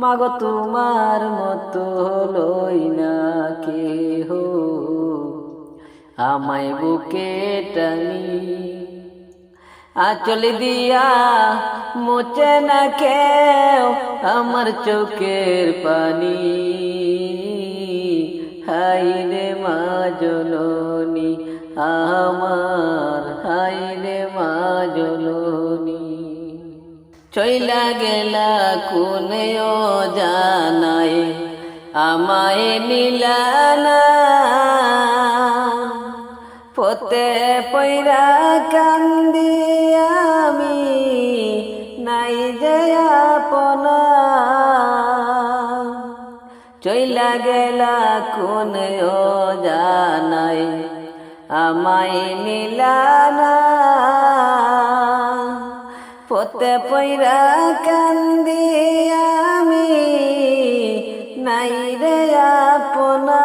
মাগো, তোমার মতো লই না কেহ। আমায় বুকে টানি, আচল দিয়া মোচে না কেউ আমার চোখের পানি। হাই রে মা জননী, আমার হাই রে মা জননী। চইলা গেলা কোনেও জানাই আমায় মিলানা পতে পৈরা কান্দি আমি, নাই যে আপনা। চইলা গেলা কোনেও জানাই আমায় মিলানা পতে পৈরা কান্দি আমি, নাই রে আপনা।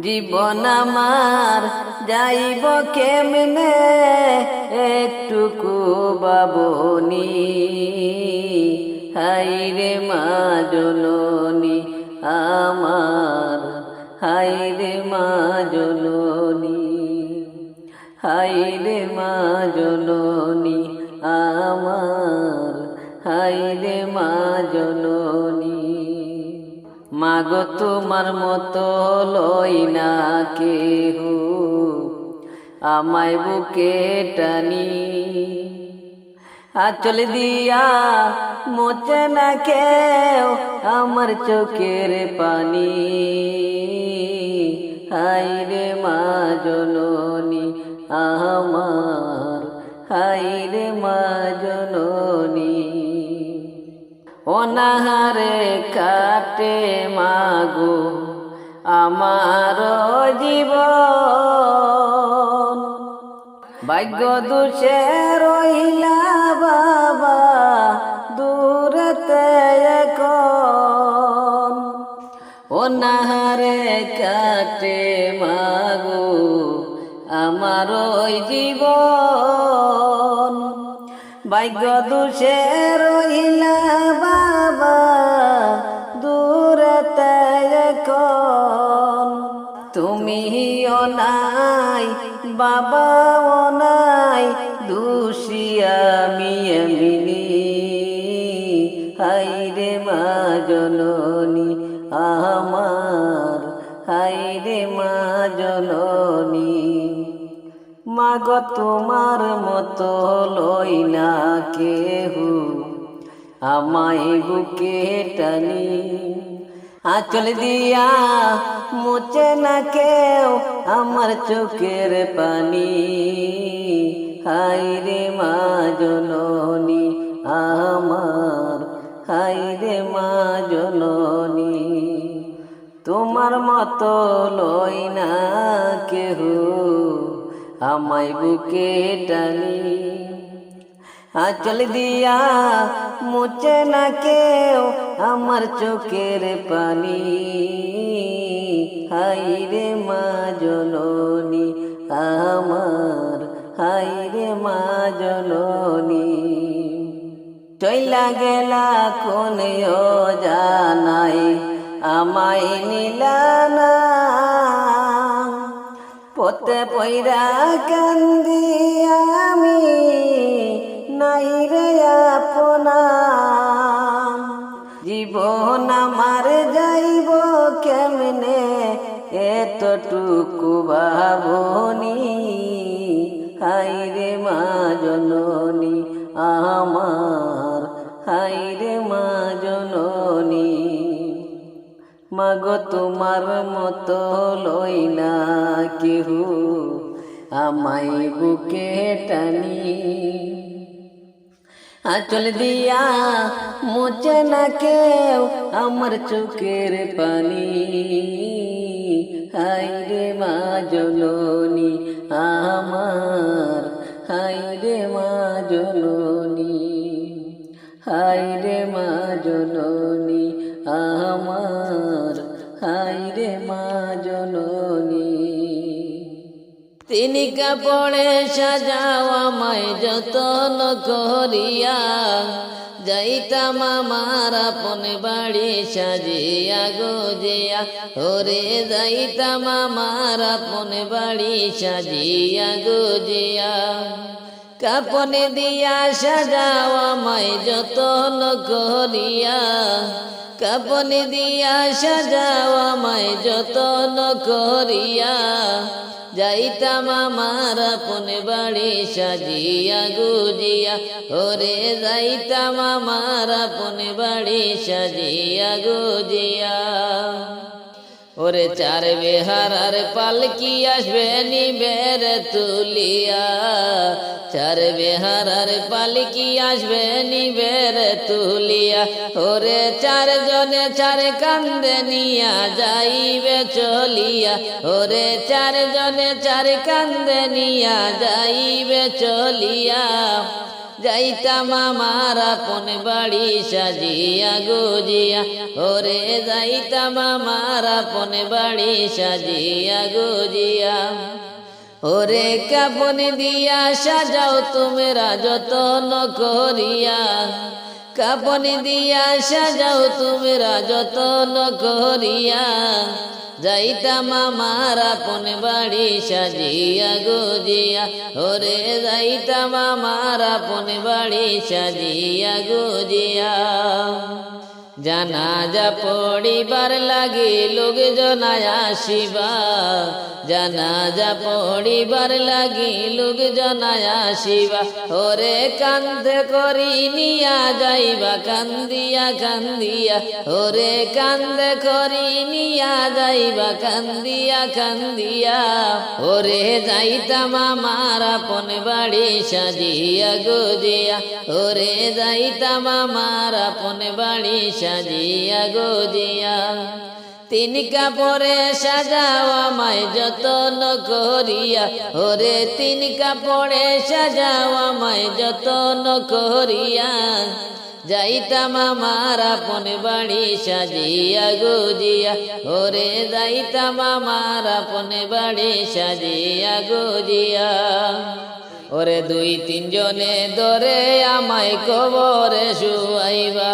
জীবন আমার যাইব কেমনে, একটুকু বাবনি হাই রে মা জননী। হাই রে মা জননী, আমার হাই রে মা জননী। মাগো তোমার মতো লই না কেহ, আমায় বুকে টানি। আচল দিয়া মোচে না কেউ আমার চোখের পানি। হাই রে মা জননী আমার হাই রে মা জননী। অনাহারে কাটে মাগো আমার জীবন। ভাগ্য দুষে রইলা বাবা, দূরতে অনাহারে কাটে মাগো আমার ওই জীবন। ভাগ্য দুষে রইলা বাবা, দূরতে এখন। তুমিও নাই বাবা বাবাও নাই, দোষী আমি হাই রে মা জননী, আমার হাই রে মা জননী। মাগ তোমার মতো লই না কেহু। আমায় বুকে টানি, আচল দিয়া মুচে না কেউ আমার চোখের পানি। হাই রে মা জননী, আমার হাই রে মা জননী, তোমার মতো লই না কেহু। আমায় বুকে টানি। আচল দিয়া মুচে না কেউ আমার চোখের পানি। হাই রে মা জননী, আমার হাই রে মা জননী। চইলা গেলা কোনেও জানাই আমায় নিলানা পতে পৈরা কান্দি আমি নাই রে আপনা। জীবন আমার যাইব কেমনে এতটুকু ভাবনি। হাই রে মা। মাগো তোমার মতো লই না কেহু আমায় বুকে টানি। আচল দিয়া মুচে না কেউ আমার চোখের পানি। হাই রে মা জননী আমার হাই রে মা জননী হাই রে মা জননী আমার। হাই রে মা জননী। তিনি কাপড়ে সাজাও আমায় যতন করিয়া। যাইতাম আমার আপন বাড়ি সাজিয়া গুজিয়া ওরে যাইতাম আমার আপন বাড়ি সাজিয়া গুজিয়া কাপনে দিয়া সাজাও আমায় যতন করিয়া। কাপনে দিয়া সাজাও আমায় যতন করিয়া। যাইতাম আমার আপন বাড়ি সাজিয়া গুজিয়া। ওরে যাইতাম আমার আপন বাড়ি সাজিয়া গুজিয়া। ওরে চার বেহারার পালকি আসবে নিবের তুলিয়া। চার বেহারার পালকি আসবে নিবের তুলিয়া। ওরে চার জনে চার কান্দে নিয়া যাইবে চলিয়া। ওরে চার জনে চার কান্দে নিয়া যাইবে চলিয়া। যাইতাম আমার আপন বাড়ি সাজিয়া গুজিয়া। ওরে যাইতাম আমার আপন বাড়ি সাজিয়া গুজিয়া। ওরে কাপন দিয়া সাজাও তোমরা যতন করিয়া। কাপন দিয়া সাজাও তোমরা যতন করিয়া। যাইতাম আমার আপন বাড়ি সাজিয়া গুজিয়া। ওরে যাইতাম আমার আপন বাড়ি সাজিয়া গুজিয়া। জানাজা পড়িবার লাগে লোক জনায় আসিবা। জানাজা পড়িবার লাগি লোক জনায় আসিবা। ওরে কান্দে করি নিয়া যাইবা, কান্দিয়া কান্দিয়া। ওরে কান্দে করি নিয়া যাইবা, কান্দিয়া কান্দিয়া। ওরে যাইতাম আমার আপন বাড়ি সাজিয়া গুজিয়া। ওরে যাইতাম আমার আপন বাড়ি সাজিয়া গুজিয়া তিন কাপড়ে সাজাও আমায় যতন করিয়া। ওরে তিন কাপড়ে সাজাও আমায় যতন করিয়া। যাইতাম আমার আপন বাড়ি সাজিয়া গুজিয়া ওরে যাইতাম আমার আপন বাড়ি সাজিয়া গুজিয়া ওরে দুই তিনজনে দরে আমায় কবরে শুয়াইবা।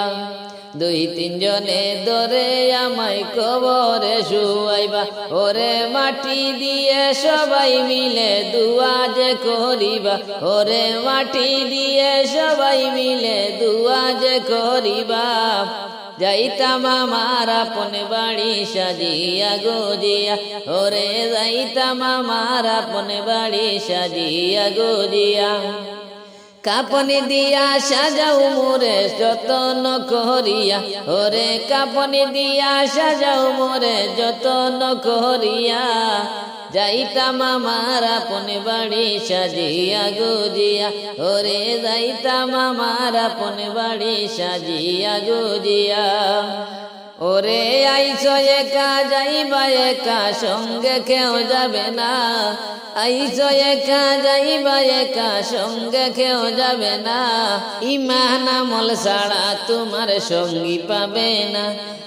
দুই তিনজনে দরে আমায় কবরে শুয়াইবা। ওরে মাটি দিয়ে সবাই মিলে দুয়া যে করিবা। ওরে মাটি দিয়ে সবাই মিলে দুয়া যে করিবা। যাইতাম আমার আপন বাড়ি সাজিয়া গুজিয়া। ওরে যাইতাম আমার আপন বাড়ি সাজিয়া গুজিয়া। কাপনি দিয়া সাজাও মোরে, যতন করিয়া। ওরে কাপনি দিয়া সাজাও মোরে, যতন করিয়া। যাইতাম আমার আপন বাড়ি সাজিয়া গুজিয়া। ওরে যাইতাম আমার আপন বাড়ি সাজিয়া গুজিয়া। ওরে আইসো একা যাইবা একা, সঙ্গে কেউ যাবে না। আইসো একা যাইবা একা, সঙ্গে কেউ যাবে না। ইমান আমল ছাড়া তোমার সঙ্গী পাবে না।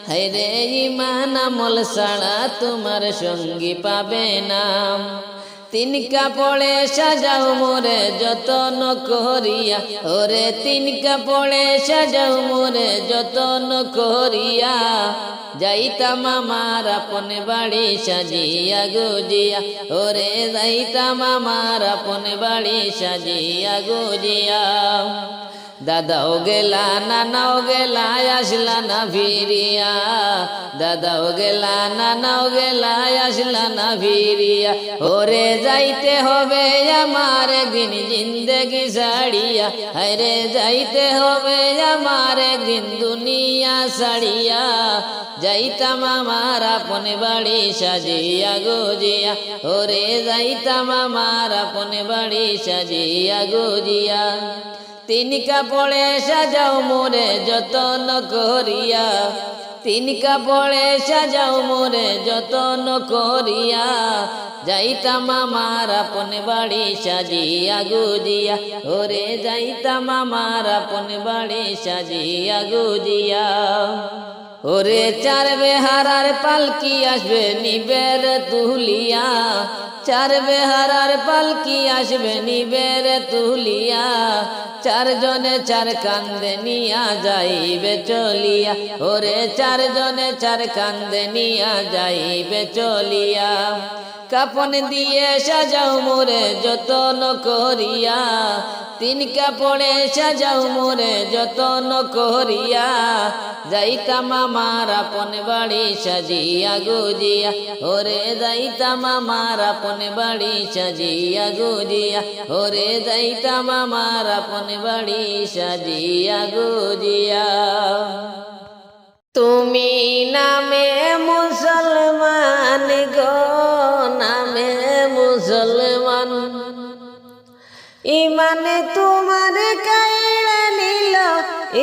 হাইরে ইমান আমল ছাড়া তোমার সঙ্গী পাবে না। তিন কাপড়ে সাজাও মোরে যতন করিয়া। ওরে তিন কাপড়ে সাজাও মোরে যতন করিয়া। যাইতাম আমার আপন বাড়ি সাজিয়া গুজিয়া। ওরে যাইতাম আমার আপন বাড়ি সাজিয়া গুজিয়া। দাদাও গেলা নানাও গেলা, আসলা না ফিরিয়া। দাদাও গেলা নানাও গেলা, আসলা না ফিরিয়া। ওরে যাইতে হবে আমার একদিন জিন্দগি ছাড়িয়া হরে যাইতে হবে আমার একদিন দুনিয়া ছাড়িয়া যাইতাম আমার আপন বাড়ি সাজিয়া গুজিয়া। ওরে যাইতাম আমার আপন বাড়ি সাজিয়া গুজিয়া। তিন কাপড়ে সাজাও মোরে যতন করিয়া। তিন কাপড়ে সাজাও মোরে যতন করিয়া। যাইতাম আমার আপন বাড়ি সাজিয়া গুজিয়া। ওরে যাইতাম আমার আপন বাড়ি সাজিয়া গুজিয়া। ওরে চার বেহারার পালকি আসবে নিবের তুলিয়া। চার বেহারার পালকি আসবে নিবের তুলিয়া। চারজনে চার কান্দে নিয়া যাইবে চলিয়া। ওরে চারজনে চার কান্দে নিয়া যাইবে চলিয়া। কাপন দিয়ে সাজাও মোরে যতন করিয়া। তিন কাপড়ে সাজাও মোরে যতন করিয়া। যাইতাম আমার আপন বাড়ি সাজিয়া গুজিয়া। ওরে যাইতাম আমার আপন বাড়ি সাজিয়া গুজিয়া। ওরে যাইতাম আমার আপন বাড়ি সাজিয়া গুজিয়া। তুমি নামে মুসলমান গো। ইমানে তোমার কাইড়া নিল,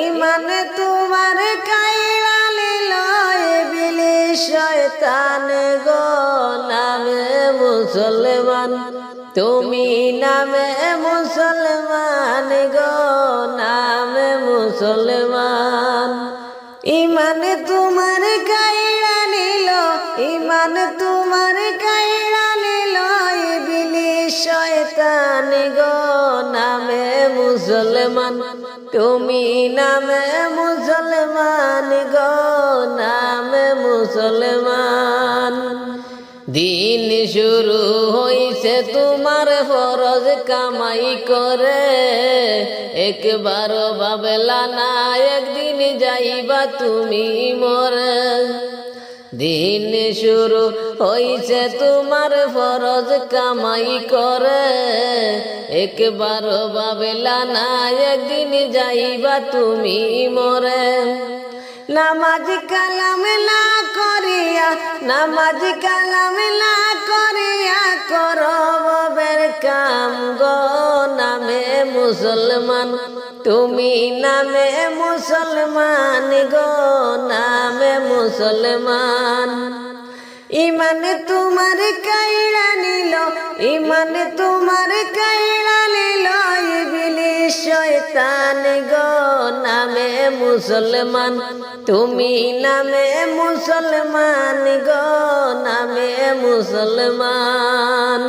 ইমানে তোমার কাইড়া নিল বিলি শয়তান গো, নামে মুসলমান, তুমি নামে মুসলমান, তুমি নামে মুসলমান গো, নামে মুসলমান। দিন শুরু হইছে তোমার ফরজ কামাই করে। একবার বাবলা না, একদিন যাইবা তুমি মরে। দিন শুরু হইছে তোমার ফরজ কামাই করে। একবার বাবলা না, একদিন যাইবা তুমি মরে। নামাজ কালাম না করিয়া, নামাজ কালাম না করিয়া করবের কাম গো, নামে মুসলমান। তুমি নামে মুসলমান গো, নামে মুসলমান। ইমান তোমার কাইড়া নিল, ইমান তোমার কাইড়া নিল ইবলি শয়তান গো, নামে মুসলমান। তুমি নামে মুসলমান গো, নামে মুসলমান।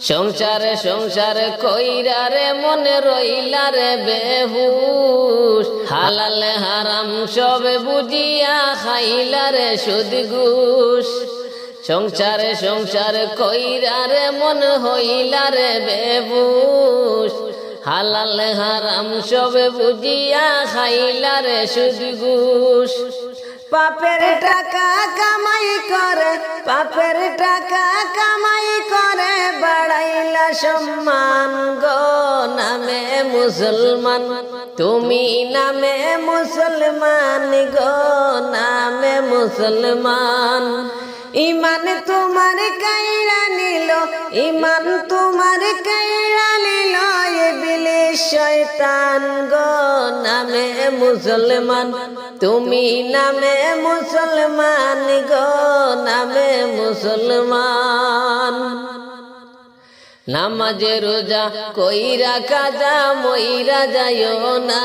সংসারে, সংসার কইরারে মনে রইলারে বেহুশ। হালালে, হারাম সবে বুঝিয়া খাইলারে সুদ ঘুষ সংসারে, সংসার কইরারে মন হইলারে বেবুশ হালাল, হারাম সবে বুঝিয়া খাইলারে সুদ ঘুষ পাপের টাকা কামাই করে, পাপের টাকা কামাই করে, বাড়াইলা সম্মান গো নামে মুসলমান। তুমি নামে মুসলমান গো নামে মুসলমান। ইমান তোমার কাইরা নিল, ইমান তোমার কাইরা নিল, এ বিলে শয়তান গো নামে মুসলমান। তুমি নামে মুসলমান গো, নামে মুসলমান। নামাজে, রোজা কইরা কাজা, মইরা যাইও না।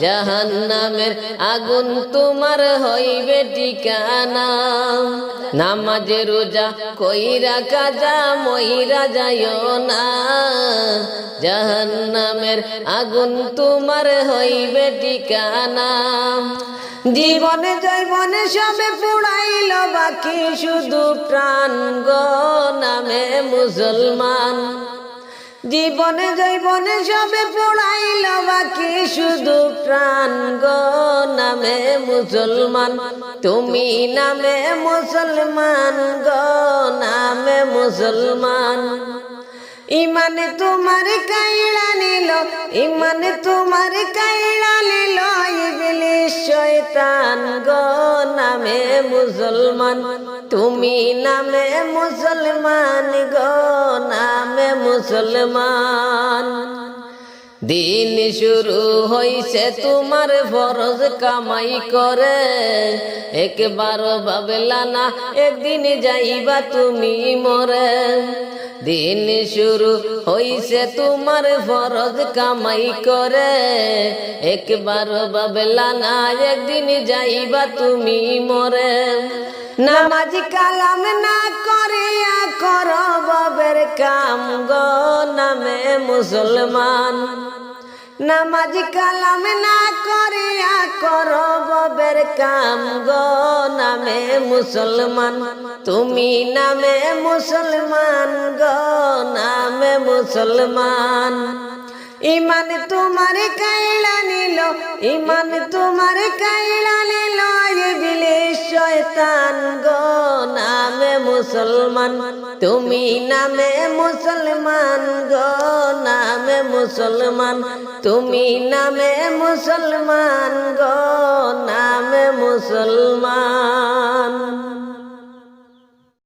জাহান নামের আগুন তোমার হইবে ঠিকানা। নামাজে, রোজা কইরা কাজা, মইরা যাইও না। জাহান নামের আগুন তোমার হইবে ঠিকানা। জীবনে জৈবনে সবে পুড়াইল, বাকি শুধু প্রাণ গো নামে মুসলমান। জীবনে জৈবনে সবে পুড়াইল, বাকি শুধু প্রাণ গো নামে মুসলমান। তুমি নামে মুসলমান গো, নামে মুসলমান। ইমানে তোমার কাইড়া নিল, ইমানে তোমার কাইড়া নিল। ইবলিশ শয়তান গো নামে মুসলমান, তুমি নামে মুসলমান গো নামে মুসলমান। দিন শুরু হইছে তোমার ফরজ কামাই করে। একবার ভাবলা না একদিন যাইবা তুমি মরে। দিন শুরু হইছে তোমার ফরজ কামাই করে। একবার বাবলা না, একদিন যাইবা তুমি মরে। নামাজ কালাম না করিয়া কর বাবের কাম গো, নামে মুসলমান। নামাজ কালাম না করিয়া কর ববের কাম গো নামে মুসলমান। তুমি নামে মুসলমান গো, নামে মুসলমান। ইমান তোমার কাইলা নিল, ইমান তোমার কাইলা নিল ইবলিস শয়তান গো নামে মুসলমান। তুমি নামে মুসলমান গো নামে মুসলমান। তুমি নামে মুসলমান গো নামে মুসলমান।